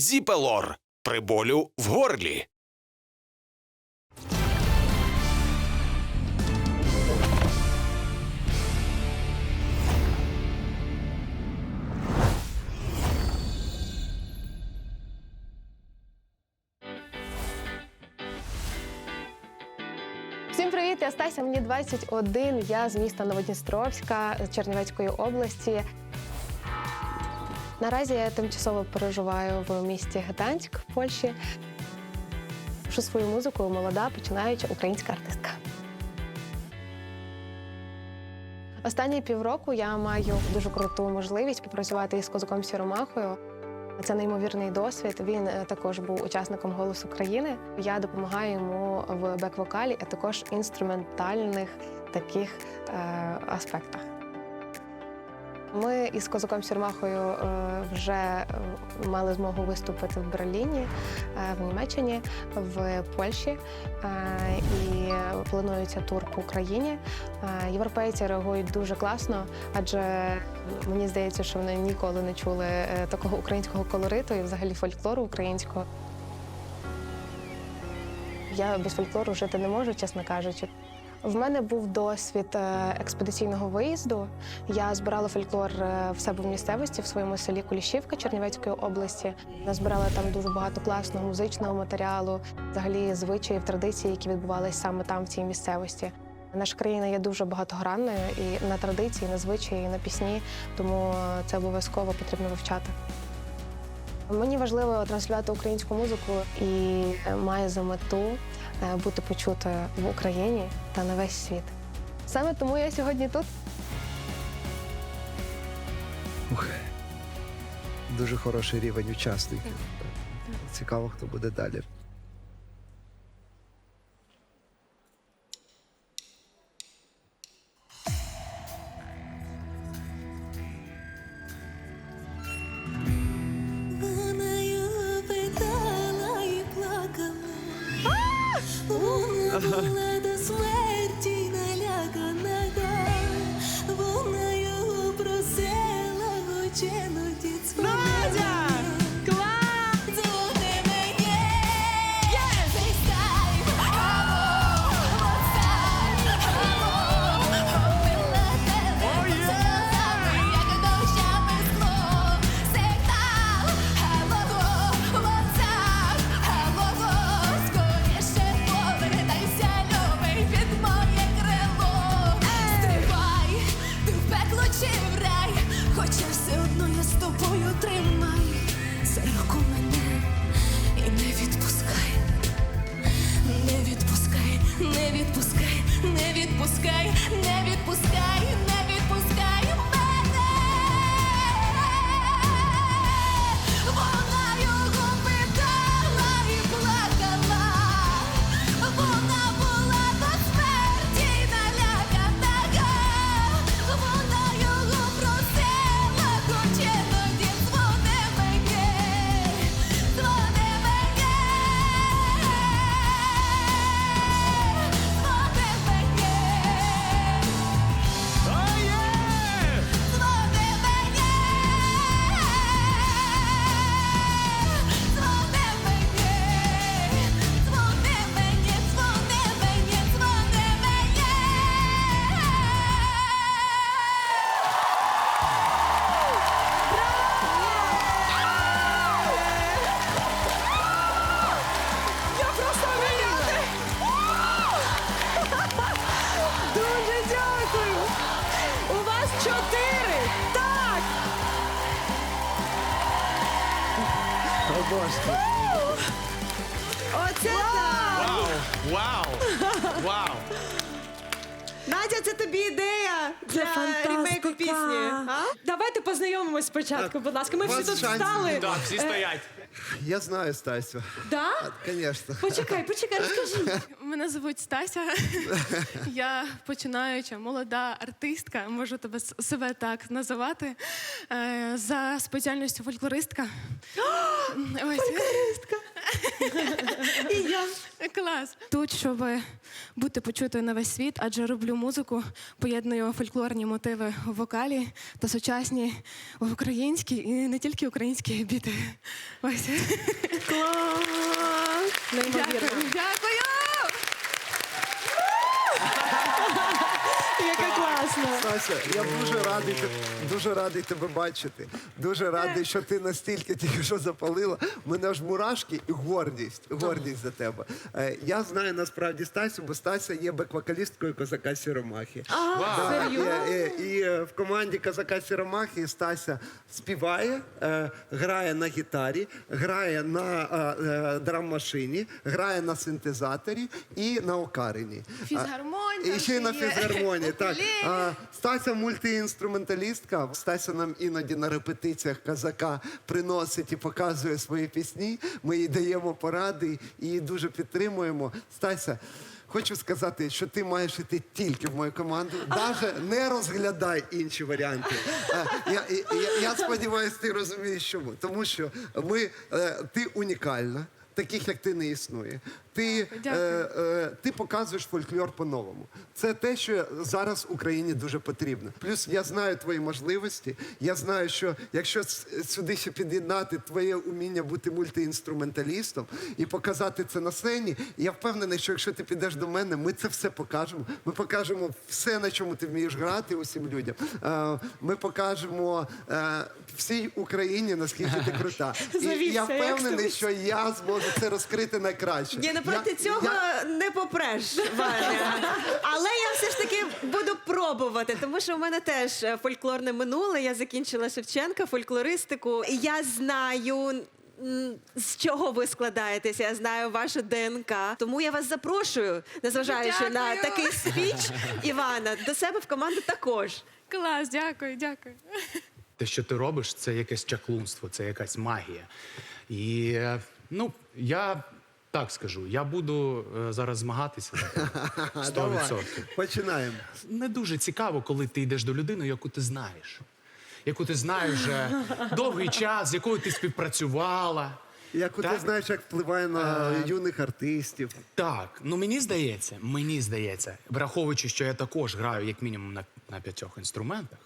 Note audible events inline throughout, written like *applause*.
Зіпелор при болю в горлі. Всім привіт, я Стася, мені 21, я з міста Новодністровська Чернівецької області. Наразі я тимчасово переживаю в місті Гданськ в Польщі. Пишу свою музику молода, починаюча українська артистка. Останні півроку я маю дуже круту можливість попрацювати із козаком Сіромахою. Це неймовірний досвід. Він е, також був учасником голосу країни. Я допомагаю йому в бек-вокалі, а також інструментальних таких е, аспектах. Ми із козаком Сірмахою е, вже е, мали змогу виступити в Берліні, е, в Німеччині, в Польщі і планується тур по Україні. Європейці реагують дуже класно, адже мені здається, що вони ніколи не чули такого українського колориту і взагалі фольклору українського. Я без фольклору жити не можу, чесно кажучи. В мене був досвід е, експедиційного виїзду. Я збирала фольклор е, в себе в місцевості в своєму селі Кулішівка Чернівецької області. Назбирала там дуже багато класного музичного матеріалу, взагалі звичаїв, традицій, які відбувалися саме там, в цій місцевості. Наша країна є дуже багатогранною і на традиції, і на звичаї, і на пісні, тому це обов'язково потрібно вивчати. Мені важливо транслювати українську музику і маю має за мету е, бути почутою в Україні та на весь світ. Саме тому я сьогодні тут. Ух, дуже хороший рівень учасників. Цікаво, хто буде далі. Надя, це тобі ідея для фантастика. ремейку пісні. А? Давайте познайомимось спочатку, будь ласка. Ми У всі вас тут шансів встали. Так, всі стоять. Я знаю Стасю. Да? Звісно. Почекай, почекай, розкажи. Мене звуть Стася. Я починаюча молода артистка, можу тебе с- себе так називати. Е, За спеціальністю фольклористка. *gasps* Ось. Фольклористка. *laughs* І я. Клас. Тут, щоб бути почутою на весь світ, адже роблю музику, поєдную фольклорні мотиви в вокалі та сучасні українські і не тільки українські біти. Ось. Клас! Неймовірно. Дякую. Дякую. Яке класно! Сася, я дуже радий, те- дуже радий тебе бачити. Дуже радий, що ти настільки тільки що запалила. У мене аж мурашки і гордість. Гордість за тебе. Е, Я знаю насправді Стасю, бо Стася є бек-вокалісткою козака Сіромахи. Да, і, і, і е, в команді Козака Сіромахи Стася співає, е, грає на гітарі, грає на е, е, драм-машині, грає на синтезаторі і на окарині. Фізгармонія А, І ще й на є. фізгармонії. *laughs* Так. А, Стася мультиінструменталістка. Стася нам іноді на репетиціях казака приносить і показує свої пісні. Ми їй даємо поради і її дуже підтримуємо. Стася. Хочу сказати, що ти маєш іти тільки в мою команду. Навіть не розглядай інші варіанти. Я, я, я сподіваюся, ти розумієш, чому. Тому що ми, е, ти унікальна, таких як ти не існує. Ти, е, е, ти показуєш фольклор по-новому. Це те, що зараз Україні дуже потрібно. Плюс я знаю твої можливості. Я знаю, що якщо сюди ще під'єднати твоє уміння бути мультиінструменталістом і показати це на сцені, я впевнений, що якщо ти підеш до мене, ми це все покажемо. Ми покажемо все, на чому ти вмієш грати усім людям. Е, Ми покажемо е, всій Україні, наскільки ти крута. *laughs* І я впевнений, що я зможу це розкрити найкраще. Проти Я- цього я- не попреш, Ваня. Але я все ж таки буду пробувати, тому що у мене теж е, фольклорне минуле. Я закінчила Шевченка, фольклористику. І я знаю. З чого ви складаєтеся? Я знаю вашу ДНК. Тому я вас запрошую, незважаючи на такий спіч, Івана, до себе в команду також. Клас, дякую, дякую. Те, що ти робиш, це якесь чаклунство, це якась магія. І е, ну, я так скажу, я буду е, зараз змагатися. за *laughs* тебе. 100%. Починаємо. Не дуже цікаво, коли ти йдеш до людини, яку ти знаєш. Яку ти знаєш вже *laughs* довгий час, з якою ти співпрацювала. Як ти Так? знаєш, як впливає на юних артистів. Так, ну мені здається, мені здається, враховуючи, що я також граю як мінімум на, на п'ятьох інструментах,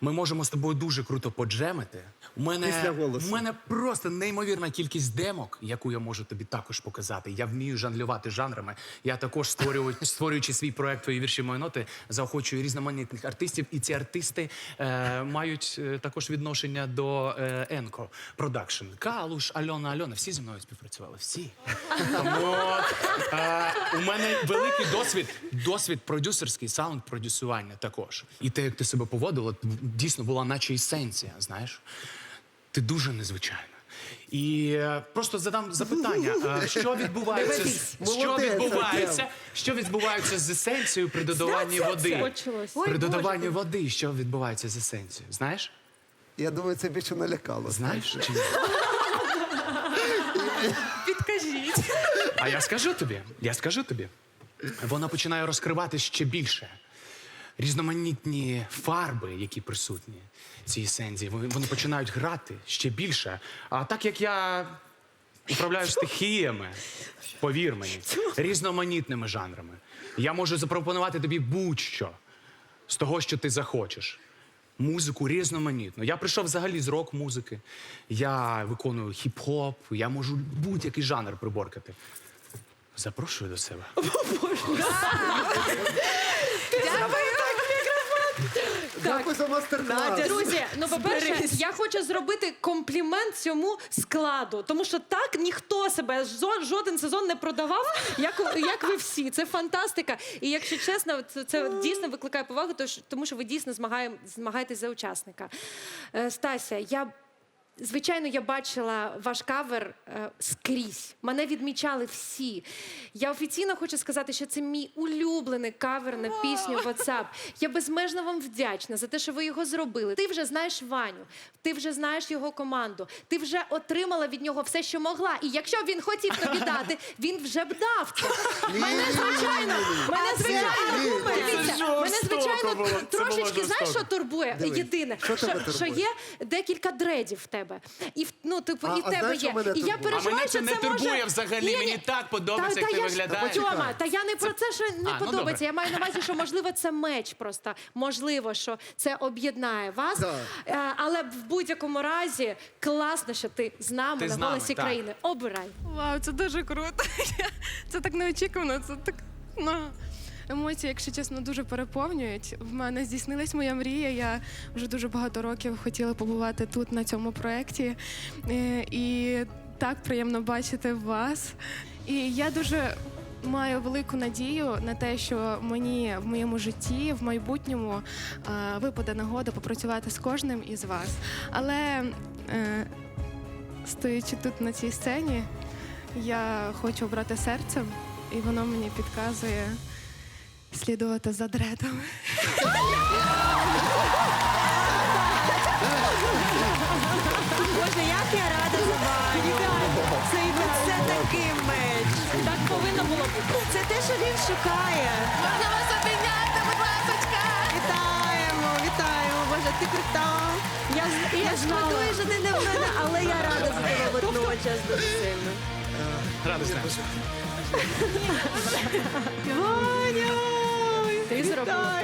ми можемо з тобою дуже круто поджемити. У мене, Після голосу. у мене просто неймовірна кількість демок, яку я можу тобі також показати. Я вмію жонглювати жанрами. Я також створюю, *laughs* створюючи свій проект твої вірші мої ноти, заохочую різноманітних артистів. І ці артисти е, мають е, також відношення до е, Енко Продакшн. Калуш, Альона, Альона, всі зі мною співпрацювали. Всі. Тому е, у мене великий досвід, досвід продюсерський, саунд продюсування також. І те, як ти себе поводила, дійсно була наче есенція, знаєш. Ти дуже незвичайна. І е, просто задам запитання: е, що відбувається, що відбувається, що відбувається з есенцією при додаванні води? При додаванні води, що відбувається з есенцією? Знаєш? Я думаю, це більше налякало. Знаєш чи ні? Підкажіть. А я скажу тобі, я скажу тобі. Вона починає розкривати ще більше. Різноманітні фарби, які присутні в цій есенції, вони, вони починають грати ще більше. А так як я управляю стихіями, повір мені, різноманітними жанрами, я можу запропонувати тобі будь-що з того, що ти захочеш. Музику різноманітну. Я прийшов взагалі з рок-музики. Я виконую хіп-хоп, я можу будь-який жанр приборкати. Запрошую до себе. Дякую за мастер-клас. Друзі, ну по-перше, я хочу зробити комплімент цьому складу, тому що так ніхто себе жо- жоден сезон не продавав, як, як ви всі. Це фантастика. І якщо чесно, це, це дійсно викликає повагу, тож- тому що ви дійсно змагає, змагаєтесь за учасника. Е, Стася, я. Звичайно, я бачила ваш кавер е, скрізь. Мене відмічали всі. Я офіційно хочу сказати, що це мій улюблений кавер на пісню WhatsApp. Я безмежно вам вдячна за те, що ви його зробили. Ти вже знаєш Ваню, ти вже знаєш його команду, ти вже отримала від нього все, що могла. І якщо б він хотів тобі дати, він вже б дав це. Мене звичайно, мене звичайно, дивіться, мене звичайно було. Це було трошечки знаєш, жорстоко. що турбує? Єдине, що тебе що, що турбує? є декілька дредів в тебе. Тебе. І в- ну, типу, А- і в а тебе знаєш, є. що мене І я турбує? А переживаю, мене це що не це турбує може... взагалі. Ні-ні. Мені так подобається, як ти я ж- виглядаєш. Тьома, та я не про це, що не А, ну, подобається. добре. я маю на увазі, що можливо це меч просто. Можливо, що це об'єднає вас. Да. Е, Але в будь-якому разі класно, що ти з нами Ти на з нами, голосі так. країни. Обирай. Вау, це дуже круто. *laughs* Це так неочікувано. Це так. Ну. Емоції, якщо чесно, дуже переповнюють. В мене здійснилась моя мрія. Я вже дуже багато років хотіла побувати тут, на цьому проєкті. Е, І так приємно бачити вас. І я дуже маю велику надію на те, що мені в моєму житті, в майбутньому е, випаде нагода попрацювати з кожним із вас. Але е, стоячи тут на цій сцені, я хочу обрати серцем, і воно мені підказує слідувати за дредами. Боже, як я рада за Ваню. Це, це такий меч. Так повинно було бути. Це те, що він шукає. Можна вас обійняти, будь ласочка! Вітаємо, вітаємо. Боже, ти крута. Я, з- я шкодую, що ти не в мене, але я рада за тебе водночас дуже сильно. Радосне. Ваня!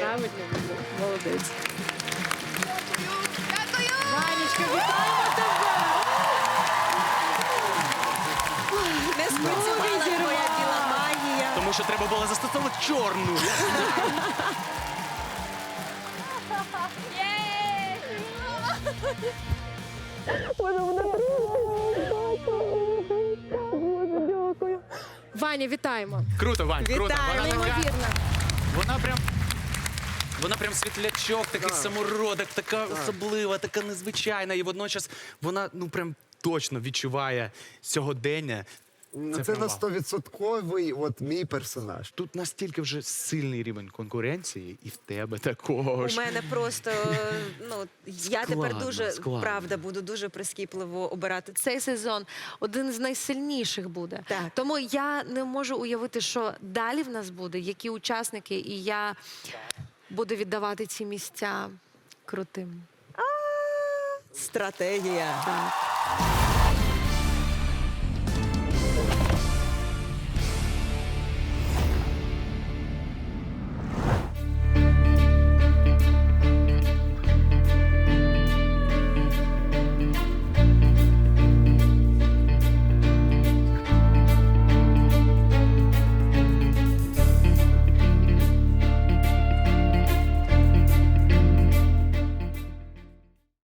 Правильно. Молодець. Дякую! Ванечка, вітаємо тебе! Не спрацювала твоя біла магія. Тому що треба було застосовувати чорну. *laughs* Ваня, вітаємо. Круто, Вань, круто. Вона така, Неймовірно. вона прям. Вона прям світлячок, такий самородок, така особлива, така незвичайна. І водночас вона ну прям точно відчуває сьогодення. Ну, Це, на вау. 100% от мій персонаж. Тут настільки вже сильний рівень конкуренції, і в тебе У також. мене просто *laughs* ну я тепер дуже складно. правда буду дуже прискіпливо обирати цей сезон один з найсильніших буде. Так. Тому я не можу уявити, що далі в нас буде, які учасники, і я буду віддавати ці місця крутим. стратегія. Так.